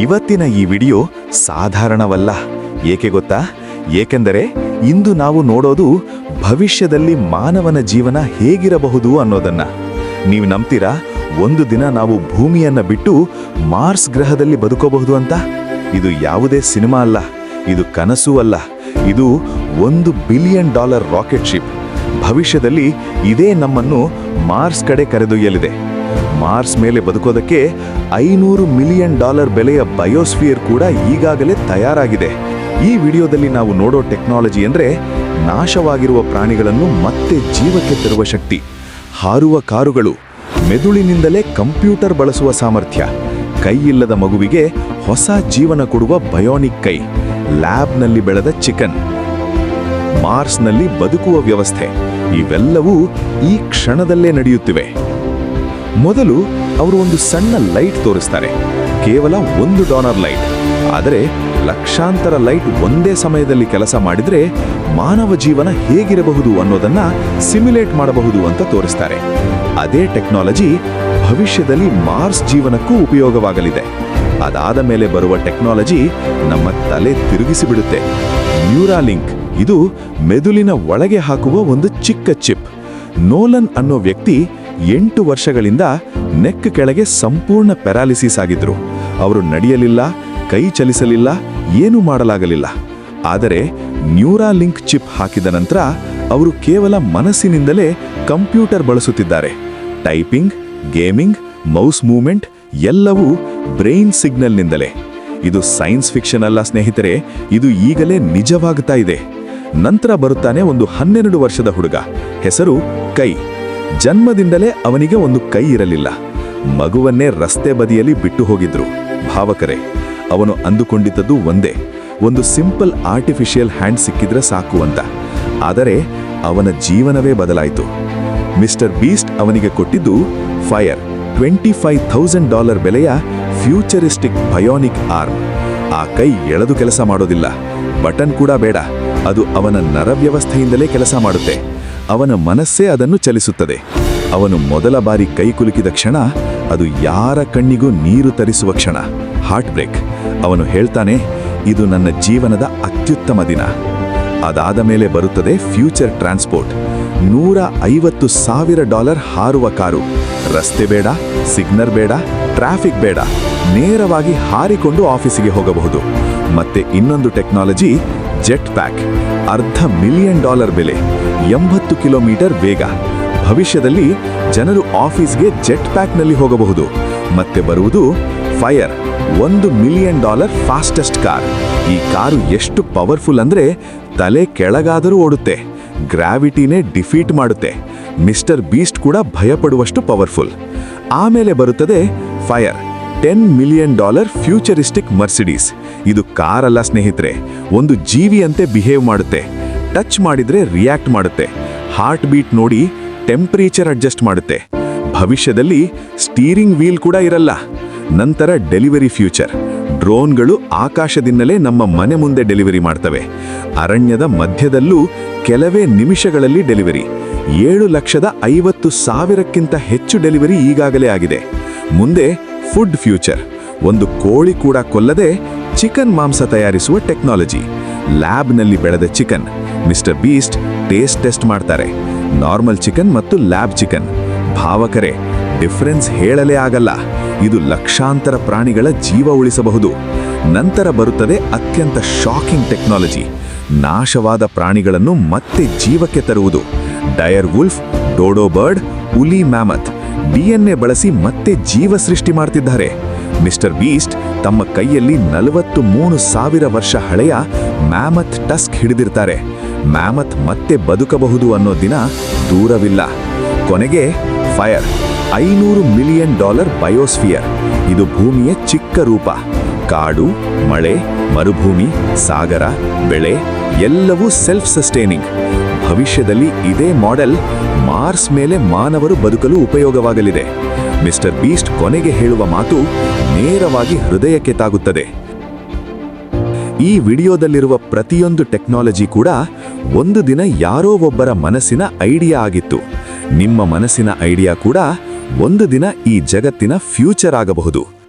ಇವತ್ತಿನ ಈ ವಿಡಿಯೋ ಸಾಧಾರಣವಲ್ಲ. ಏಕೆ ಗೊತ್ತಾ? ಏಕೆಂದರೆ ಇಂದು ನಾವು ನೋಡೋದು ಭವಿಷ್ಯದಲ್ಲಿ ಮಾನವನ ಜೀವನ ಹೇಗಿರಬಹುದು ಅನ್ನೋದನ್ನ. ನೀವು ನಂಬ್ತೀರಾ? ಒಂದು ದಿನ ನಾವು ಭೂಮಿಯನ್ನ ಬಿಟ್ಟು ಮಾರ್ಸ್ ಗ್ರಹದಲ್ಲಿ ಬದುಕಬಹುದು ಅಂತ? ಇದು ಯಾವುದೇ ಸಿನಿಮಾ ಅಲ್ಲ. ಇದು ಕನಸೂ ಅಲ್ಲ. ಇದು ಒಂದು ಬಿಲಿಯನ್ ಡಾಲರ್ ರಾಕೆಟ್ ಶಿಪ್. ಭವಿಷ್ಯದಲ್ಲಿ ಇದೇ ನಮ್ಮನ್ನು ಮಾರ್ಸ್ ಕಡೆ ಕರೆದೊಯ್ಯಲಿದೆ. ಮಾರ್ಸ್ ಮೇಲೆ ಬದುಕೋದಕ್ಕೆ ಐನೂರು ಮಿಲಿಯನ್ ಡಾಲರ್ ಬೆಲೆಯ ಬಯೋಸ್ಫಿಯರ್ ಕೂಡ ಈಗಾಗಲೇ ತಯಾರಾಗಿದೆ. ಈ ವಿಡಿಯೋದಲ್ಲಿ ನಾವು ನೋಡೋ ಟೆಕ್ನಾಲಜಿ ಅಂದರೆ ನಾಶವಾಗಿರುವ ಪ್ರಾಣಿಗಳನ್ನು ಮತ್ತೆ ಜೀವಕ್ಕೆ ತರುವ ಶಕ್ತಿ. ಹಾರುವ ಕಾರುಗಳು, ಮೆದುಳಿನಿಂದಲೇ ಕಂಪ್ಯೂಟರ್ ಬಳಸುವ ಸಾಮರ್ಥ್ಯ, ಕೈಯಿಲ್ಲದ ಮಗುವಿಗೆ ಹೊಸ ಜೀವನ ಕೊಡುವ ಬಯೋನಿಕ್ ಕೈ, ಲ್ಯಾಬ್ನಲ್ಲಿ ಬೆಳೆದ ಚಿಕನ್, ಮಾರ್ಸ್ನಲ್ಲಿ ಬದುಕುವ ವ್ಯವಸ್ಥೆ, ಇವೆಲ್ಲವೂ ಈ ಕ್ಷಣದಲ್ಲೇ ನಡೆಯುತ್ತಿವೆ. ಮೊದಲು ಅವರು ಒಂದು ಸಣ್ಣ ಲೈಟ್ ತೋರಿಸ್ತಾರೆ. ಕೇವಲ ಒಂದು ಡಾನರ್ ಲೈಟ್. ಆದರೆ ಲಕ್ಷಾಂತರ ಲೈಟ್ ಒಂದೇ ಸಮಯದಲ್ಲಿ ಕೆಲಸ ಮಾಡಿದರೆ ಮಾನವ ಜೀವನ ಹೇಗಿರಬಹುದು ಅನ್ನೋದನ್ನ ಸಿಮ್ಯುಲೇಟ್ ಮಾಡಬಹುದು ಅಂತ ತೋರಿಸ್ತಾರೆ. ಅದೇ ಟೆಕ್ನಾಲಜಿ ಭವಿಷ್ಯದಲ್ಲಿ ಮಾರ್ಸ್ ಜೀವನಕ್ಕೂ ಉಪಯೋಗವಾಗಲಿದೆ. ಅದಾದ ಮೇಲೆ ಬರುವ ಟೆಕ್ನಾಲಜಿ ನಮ್ಮ ತಲೆ ತಿರುಗಿಸಿಬಿಡುತ್ತೆ. ನ್ಯೂರಾಲಿಂಕ್, ಇದು ಮೆದುಳಿನ ಒಳಗೆ ಹಾಕುವ ಒಂದು ಚಿಕ್ಕ ಚಿಪ್. ನೋಲನ್ ಅನ್ನೋ ವ್ಯಕ್ತಿ ಎಂಟು ವರ್ಷಗಳಿಂದ ನೆಕ್ ಕೆಳಗೆ ಸಂಪೂರ್ಣ ಪ್ಯಾರಾಲಿಸಿಸ್ ಆಗಿದ್ರು. ಅವರು ನಡೆಯಲಿಲ್ಲ, ಕೈ ಚಲಿಸಲಿಲ್ಲ, ಏನೂ ಮಾಡಲಾಗಲಿಲ್ಲ. ಆದರೆ ನ್ಯೂರಾ ಲಿಂಕ್ ಚಿಪ್ ಹಾಕಿದ ನಂತರ ಅವರು ಕೇವಲ ಮನಸ್ಸಿನಿಂದಲೇ ಕಂಪ್ಯೂಟರ್ ಬಳಸುತ್ತಿದ್ದಾರೆ. ಟೈಪಿಂಗ್, ಗೇಮಿಂಗ್, ಮೌಸ್ ಮೂವ್ಮೆಂಟ್ ಎಲ್ಲವೂ ಬ್ರೈನ್ ಸಿಗ್ನಲ್ನಿಂದಲೇ. ಇದು ಸೈನ್ಸ್ ಫಿಕ್ಷನ್ ಅಲ್ಲ ಸ್ನೇಹಿತರೆ, ಇದು ಈಗಲೇ ನಿಜವಾಗ್ತಾ ಇದೆ. ನಂತರ ಬರುತ್ತಾನೆ ಒಂದು ಹನ್ನೆರಡು ವರ್ಷದ ಹುಡುಗ. ಹೆಸರು ಕೈ. ಜನ್ಮದಿಂದಲೇ ಅವನಿಗೆ ಒಂದು ಕೈ ಇರಲಿಲ್ಲ. ಮಗುವನ್ನೇ ರಸ್ತೆ ಬದಿಯಲ್ಲಿ ಬಿಟ್ಟು ಹೋಗಿದ್ರು. ಭಾವಕರೇ, ಅವನು ಅಂದುಕೊಂಡಿದ್ದದ್ದು ಒಂದೇ. ಒಂದು ಸಿಂಪಲ್ ಆರ್ಟಿಫಿಷಿಯಲ್ ಹ್ಯಾಂಡ್ ಸಿಕ್ಕಿದ್ರೆ ಸಾಕು ಅಂತ. ಆದರೆ ಅವನ ಜೀವನವೇ ಬದಲಾಯಿತು. ಮಿಸ್ಟರ್ ಬೀಸ್ಟ್ ಅವನಿಗೆ ಕೊಟ್ಟಿದ್ದು fire, twenty five thousand dollar ಬೆಲೆಯ ಫ್ಯೂಚರಿಸ್ಟಿಕ್ ಬಯೋನಿಕ್ ಆರ್ಮ್. ಆ ಕೈ ಎಳೆದು ಕೆಲಸ ಮಾಡೋದಿಲ್ಲ. ಬಟನ್ ಕೂಡ ಬೇಡ. ಅದು ಅವನ ನರವ್ಯವಸ್ಥೆಯಿಂದಲೇ ಕೆಲಸ ಮಾಡುತ್ತೆ. ಅವನ ಮನಸ್ಸೇ ಅದನ್ನು ಚಲಿಸುತ್ತದೆ. ಅವನು ಮೊದಲ ಬಾರಿ ಕೈ ಕುಲುಕಿದ ಕ್ಷಣ, ಅದು ಯಾರ ಕಣ್ಣಿಗೂ ನೀರು ತರಿಸುವ ಕ್ಷಣ. ಹಾರ್ಟ್ ಬ್ರೇಕ್ ಅವನು ಹೇಳ್ತಾನೆ, ಇದು ನನ್ನ ಜೀವನದ ಅತ್ಯುತ್ತಮ ದಿನ. ಅದಾದ ಮೇಲೆ ಬರುತ್ತದೆ ಫ್ಯೂಚರ್ ಟ್ರಾನ್ಸ್ಪೋರ್ಟ್. ನೂರ ಐವತ್ತು ಸಾವಿರ ಡಾಲರ್ ಹಾರುವ ಕಾರು. ರಸ್ತೆ ಬೇಡ, ಸಿಗ್ನಲ್ ಬೇಡ, ಟ್ರಾಫಿಕ್ ಬೇಡ. ನೇರವಾಗಿ ಹಾರಿಕೊಂಡು ಆಫೀಸಿಗೆ ಹೋಗಬಹುದು. ಮತ್ತೆ ಇನ್ನೊಂದು ಟೆಕ್ನಾಲಜಿ ಜೆಟ್ ಪ್ಯಾಕ್ ಅರ್ಧ ಮಿಲಿಯನ್ ಡಾಲರ್ ಬೆಲೆ. ಎಂಬತ್ತು ಕಿಲೋಮೀಟರ್ ವೇಗ. ಭವಿಷ್ಯದಲ್ಲಿ ಜನರು ಆಫೀಸ್ಗೆ ಜೆಟ್ ಪ್ಯಾಕ್ನಲ್ಲಿ ಹೋಗಬಹುದು. ಮತ್ತೆ ಬರುವುದು ಫೈರ್, ಒಂದು ಮಿಲಿಯನ್ ಡಾಲರ್ ಫಾಸ್ಟೆಸ್ಟ್ ಕಾರ್. ಈ ಕಾರು ಎಷ್ಟು ಪವರ್ಫುಲ್ ಅಂದ್ರೆ ತಲೆ ಕೆಳಗಾದರೂ ಓಡುತ್ತೆ, ಗ್ರಾವಿಟಿನೇ ಡಿಫೀಟ್ ಮಾಡುತ್ತೆ. ಮಿಸ್ಟರ್ ಬೀಸ್ಟ್ ಕೂಡ ಭಯಪಡುವಷ್ಟು ಪವರ್ಫುಲ್. ಆಮೇಲೆ ಬರುತ್ತದೆ fire, ten million dollar futuristic Mercedes. ಇದು ಕಾರಲ್ಲ ಸ್ನೇಹಿತರೆ, ಒಂದು ಜೀವಿಯಂತೆ ಬಿಹೇವ್ ಮಾಡುತ್ತೆ. ಟಚ್ ಮಾಡಿದರೆ ರಿಯಾಕ್ಟ್ ಮಾಡುತ್ತೆ. ಹಾರ್ಟ್ ಬೀಟ್ ನೋಡಿ ಟೆಂಪರೇಚರ್ ಅಡ್ಜಸ್ಟ್ ಮಾಡುತ್ತೆ. ಭವಿಷ್ಯದಲ್ಲಿ ಸ್ಟೀರಿಂಗ್ ವೀಲ್ ಕೂಡ ಇರಲ್ಲ. ನಂತರ ಡೆಲಿವರಿ ಫ್ಯೂಚರ್. ಡ್ರೋನ್ಗಳು ಆಕಾಶದಿಂದಲೇ ನಮ್ಮ ಮನೆ ಮುಂದೆ ಡೆಲಿವರಿ ಮಾಡ್ತವೆ. ಅರಣ್ಯದ ಮಧ್ಯದಲ್ಲೂ ಕೆಲವೇ ನಿಮಿಷಗಳಲ್ಲಿ ಡೆಲಿವರಿ. ಏಳು ಲಕ್ಷದ ಐವತ್ತು ಸಾವಿರಕ್ಕಿಂತ ಹೆಚ್ಚು ಡೆಲಿವರಿ ಈಗಾಗಲೇ ಆಗಿದೆ. ಮುಂದೆ ಫುಡ್ ಫ್ಯೂಚರ್. ಒಂದು ಕೋಳಿ ಕೂಡ ಕೊಲ್ಲದೆ ಚಿಕನ್ ಮಾಂಸ ತಯಾರಿಸುವ ಟೆಕ್ನಾಲಜಿ. ಲ್ಯಾಬ್ನಲ್ಲಿ ಬೆಳೆದ chicken. Mr Beast taste test ಮಾಡ್ತಾರೆ. ನಾರ್ಮಲ್ ಚಿಕನ್ ಮತ್ತು ಲ್ಯಾಬ್ ಚಿಕನ್. ಭಾವಕರೆ, ಡಿಫರೆನ್ಸ್ ಹೇಳಲೇ ಆಗಲ್ಲ. ಇದು ಲಕ್ಷಾಂತರ ಪ್ರಾಣಿಗಳ ಜೀವ ಉಳಿಸಬಹುದು. ನಂತರ ಬರುತ್ತದೆ ಅತ್ಯಂತ ಶಾಕಿಂಗ್ ಟೆಕ್ನಾಲಜಿ. ನಾಶವಾದ ಪ್ರಾಣಿಗಳನ್ನು ಮತ್ತೆ ಜೀವಕ್ಕೆ ತರುವುದು. Dire wolf, dodo bird woolly mammoth DNA ಬಳಸಿ ಮತ್ತೆ ಜೀವ ಸೃಷ್ಟಿ ಮಾಡ್ತಿದ್ದಾರೆ. ಮಿಸ್ಟರ್ ಬೀಸ್ಟ್ ತಮ್ಮ ಕೈಯಲ್ಲಿ ನಲವತ್ತು ಮೂರು ಸಾವಿರ ವರ್ಷ ಹಳೆಯ ಮ್ಯಾಮತ್ ಟಸ್ಕ್ ಹಿಡಿದಿರ್ತಾರೆ. ಮ್ಯಾಮತ್ ಮತ್ತೆ ಬದುಕಬಹುದು ಅನ್ನೋ ದಿನ ದೂರವಿಲ್ಲ. ಕೊನೆಗೆ ಫೈರ್, ಐನೂರು ಮಿಲಿಯನ್ ಡಾಲರ್ ಬಯೋಸ್ಫಿಯರ್. ಇದು ಭೂಮಿಯ ಚಿಕ್ಕ ರೂಪ. ಕಾಡು, ಮಳೆ, ಮರುಭೂಮಿ, ಸಾಗರ, ಬೆಳೆ, ಎಲ್ಲವೂ ಸೆಲ್ಫ್ ಸಸ್ಟೇನಿಂಗ್ ಭವಿಷ್ಯದಲ್ಲಿ ಇದೇ ಮಾಡೆಲ್ ಮಾರ್ಸ್ ಮೇಲೆ ಮಾನವರು ಬದುಕಲು ಉಪಯೋಗವಾಗಲಿದೆ. ಮಿಸ್ಟರ್ ಬೀಸ್ಟ್ ಕೊನೆಗೆ ಹೇಳುವ ಮಾತು ನೇರವಾಗಿ ಹೃದಯಕ್ಕೆ ತಾಗುತ್ತದೆ. ಈ ವಿಡಿಯೋದಲ್ಲಿರುವ ಪ್ರತಿಯೊಂದು ಟೆಕ್ನಾಲಜಿ ಕೂಡ ಒಂದು ದಿನ ಯಾರೋ ಒಬ್ಬರ ಮನಸ್ಸಿನ ಐಡಿಯಾ ಆಗಿತ್ತು. ನಿಮ್ಮ ಮನಸ್ಸಿನ ಐಡಿಯಾ ಕೂಡ ಒಂದು ದಿನ ಈ ಜಗತ್ತಿನ ಫ್ಯೂಚರ್ ಆಗಬಹುದು.